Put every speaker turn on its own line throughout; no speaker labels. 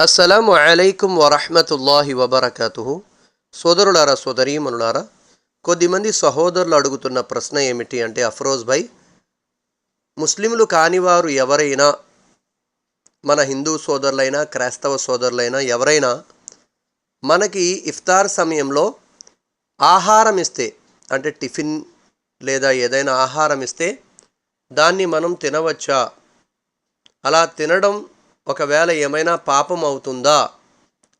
అస్సలము అలైకుం వరహమతుల్లాహి వబర్కతుహు. సోదరులారా సోదరీమనులారా కొద్దిమంది సహోదరులు అడుగుతున్న ప్రశ్న ఏమిటి అంటే అఫ్రోజ్ భాయ్ ముస్లింలు కానివారు ఎవరైనా మన హిందూ సోదరులైనా క్రైస్తవ సోదరులైనా ఎవరైనా మనకి ఇఫ్తార్ సమయంలో ఆహారం ఇస్తే అంటే టిఫిన్ లేదా ఏదైనా ఆహారం ఇస్తే దాన్ని మనం తినవచ్చా? అలా తినడం ఒకవేళ ఏమైనా పాపం అవుతుందా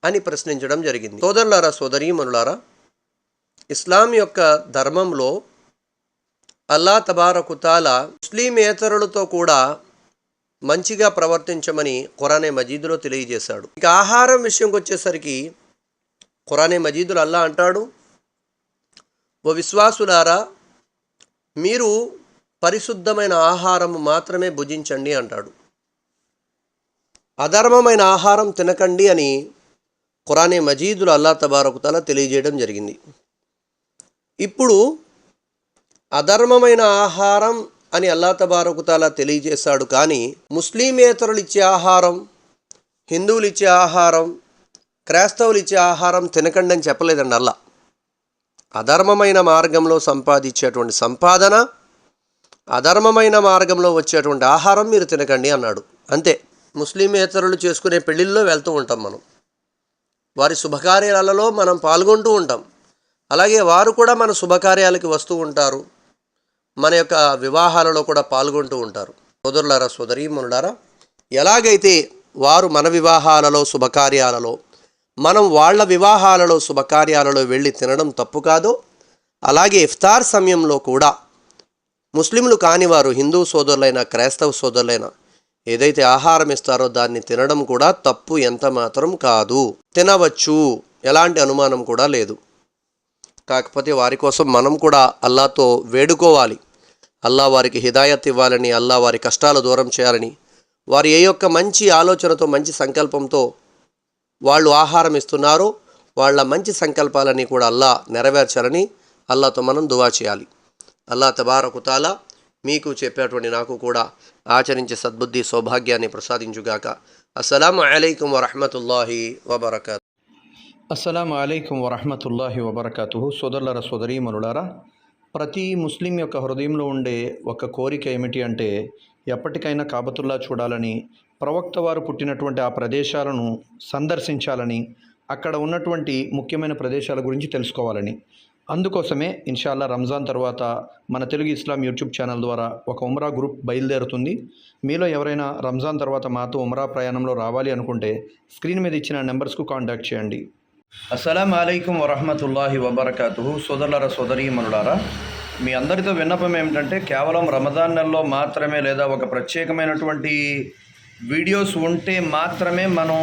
అని ప్రశ్నించడం జరిగింది. సోదరులారా సోదరీమనులారా ఇస్లాం యొక్క ధర్మంలో అల్లా తబారకుతాల ముస్లిమేతరులతో కూడా మంచిగా ప్రవర్తించమని ఖురానే మజీదులో తెలియజేశాడు. ఇక ఆహారం విషయంకి వచ్చేసరికి ఖురానే మజీదులు అల్లా అంటాడు ఓ విశ్వాసులారా మీరు పరిశుద్ధమైన ఆహారం మాత్రమే భుజించండి అంటాడు. అధర్మమైన ఆహారం తినకండి అని ఖురానే మజీదులు అల్లా తబారకుతల తెలియజేయడం జరిగింది. ఇప్పుడు అధర్మమైన ఆహారం అని అల్లా తబారకుతాల తెలియజేశాడు కానీ ముస్లిమేతరులు ఇచ్చే ఆహారం హిందువులు ఇచ్చే ఆహారం క్రైస్తవులు ఇచ్చే ఆహారం తినకండి అని చెప్పలేదండి అల్లా అధర్మమైన మార్గంలో సంపాదించేటువంటి సంపాదన అధర్మమైన మార్గంలో వచ్చేటువంటి ఆహారం మీరు తినకండి అన్నాడు. అంతే. ముస్లిమేతరులు చేసుకునే పెళ్ళిళ్ళలో వెళ్తూ ఉంటాం మనం. వారి శుభకార్యాలలో మనం పాల్గొంటూ ఉంటాం. అలాగే వారు కూడా మన శుభకార్యాలకి వస్తూ ఉంటారు. మన యొక్క వివాహాలలో కూడా పాల్గొంటూ ఉంటారు. సోదరులారా సోదరీమనులారా ఎలాగైతే వారు మన వివాహాలలో శుభకార్యాలలో మనం వాళ్ళ వివాహాలలో శుభకార్యాలలో వెళ్ళి తినడం తప్పు కాదో అలాగే ఇఫ్తార్ సమయంలో కూడా ముస్లింలు కానివారు హిందూ సోదరులైన క్రైస్తవ సోదరులైన ఏదైతే ఆహారం ఇస్తారో దాన్ని తినడం కూడా తప్పు ఎంత మాత్రం కాదు. తినవచ్చు. ఎలాంటి అనుమానం కూడా లేదు. కాకపోతే వారి కోసం మనం కూడా అల్లాతో వేడుకోవాలి. అల్లా వారికి హిదాయత్ ఇవ్వాలని అల్లా వారి కష్టాలు దూరం చేయాలని వారి ఏ యొక్క మంచి ఆలోచనతో మంచి సంకల్పంతో వాళ్ళు ఆహారం ఇస్తున్నారో వాళ్ళ మంచి సంకల్పాలని కూడా అల్లా నెరవేర్చాలని అల్లాతో మనం దువా చేయాలి. అల్లా తబారకుతాలా మీకు చెప్పేటువంటి నాకు కూడా ఆచరించే సద్బుద్ధి సౌభాగ్యాన్ని ప్రసాదించుగాక. అస్సలం అలైకుం వరహమతుల్లాహి వబర్కత్.
అస్సలం అయికం వరహమతుల్లాహి వబర్కతుహు సోదరులర సోదరీమనులారా ప్రతి ముస్లిం యొక్క హృదయంలో ఉండే ఒక కోరిక ఏమిటి అంటే ఎప్పటికైనా కాబతుల్లా చూడాలని ప్రవక్త వారు పుట్టినటువంటి ఆ ప్రదేశాలను సందర్శించాలని అక్కడ ఉన్నటువంటి ముఖ్యమైన ప్రదేశాల గురించి తెలుసుకోవాలని. అందుకోసమే ఇన్షాల్లా రంజాన్ తర్వాత మన తెలుగు ఇస్లాం యూట్యూబ్ ఛానల్ ద్వారా ఒక ఉమ్రా గ్రూప్ బయలుదేరుతుంది. మీలో ఎవరైనా రంజాన్ తర్వాత మాతో ఉమ్రా ప్రయాణంలో రావాలి అనుకుంటే స్క్రీన్ మీద ఇచ్చిన నెంబర్స్కు కాంటాక్ట్ చేయండి. అస్సలం అయికం వరహమతుల్లాహి వబర్కాతు సోదరులారా సోదరీమనులారా మీ అందరితో విన్నపం ఏమిటంటే కేవలం రమదాన్ నెలలో మాత్రమే లేదా ఒక ప్రత్యేకమైనటువంటి వీడియోస్ ఉంటే మాత్రమే మనం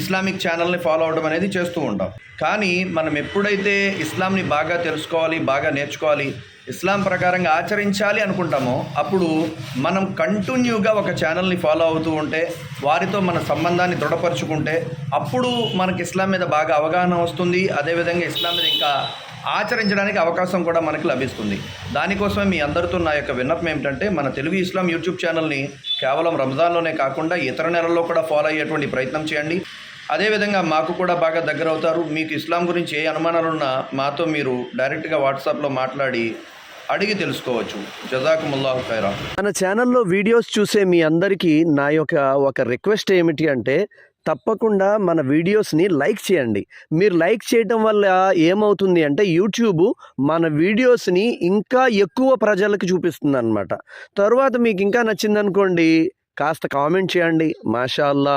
ఇస్లామిక్ ఛానల్ని ఫాలో అవడం అనేది చేస్తూ ఉంటాం. కానీ మనం ఎప్పుడైతే ఇస్లాంని బాగా తెలుసుకోవాలి బాగా నేర్చుకోవాలి ఇస్లాం ప్రకారంగా ఆచరించాలి అనుకుంటామో అప్పుడు మనం కంటిన్యూగా ఒక ఛానల్ని ఫాలో అవుతూ ఉంటే వారితో మన సంబంధాన్ని దృఢపరుచుకుంటే అప్పుడు మనకి ఇస్లాం మీద బాగా అవగాహన వస్తుంది. అదేవిధంగా ఇస్లాం మీద ఇంకా ఆచరించడానికి అవకాశం కూడా మనకు లభిస్తుంది. దానికోసమే మీ అందరితో నా యొక్క విన్నపం ఏమిటంటే మన తెలుగు ఇస్లాం యూట్యూబ్ ఛానల్ని కేవలం రంజాన్లోనే కాకుండా ఇతర నెలల్లో కూడా ఫాలో అయ్యేటువంటి ప్రయత్నం చేయండి. అదేవిధంగా మాకు కూడా బాగా దగ్గర అవుతారు మీకు ఇస్లాం గురించి ఏ అనుమానాలున్నా మాతో మీరు డైరెక్ట్గా వాట్సాప్లో మాట్లాడి అడిగి తెలుసుకోవచ్చు. జజాకుముల్లాహు ఖైరా.
మన ఛానల్లో వీడియోస్ చూసే మీ అందరికీ నా యొక్క ఒక రిక్వెస్ట్ ఏమిటి అంటే తప్పకుండా మన వీడియోస్ని లైక్ చేయండి. మీరు లైక్ చేయటం వల్ల ఏమవుతుంది అంటే యూట్యూబ్ మన వీడియోస్ని ఇంకా ఎక్కువ ప్రజలకు చూపిస్తుంది అనమాట తర్వాత మీకు ఇంకా నచ్చిందనుకోండి కాస్త కామెంట్ చేయండి. మాషాల్లా.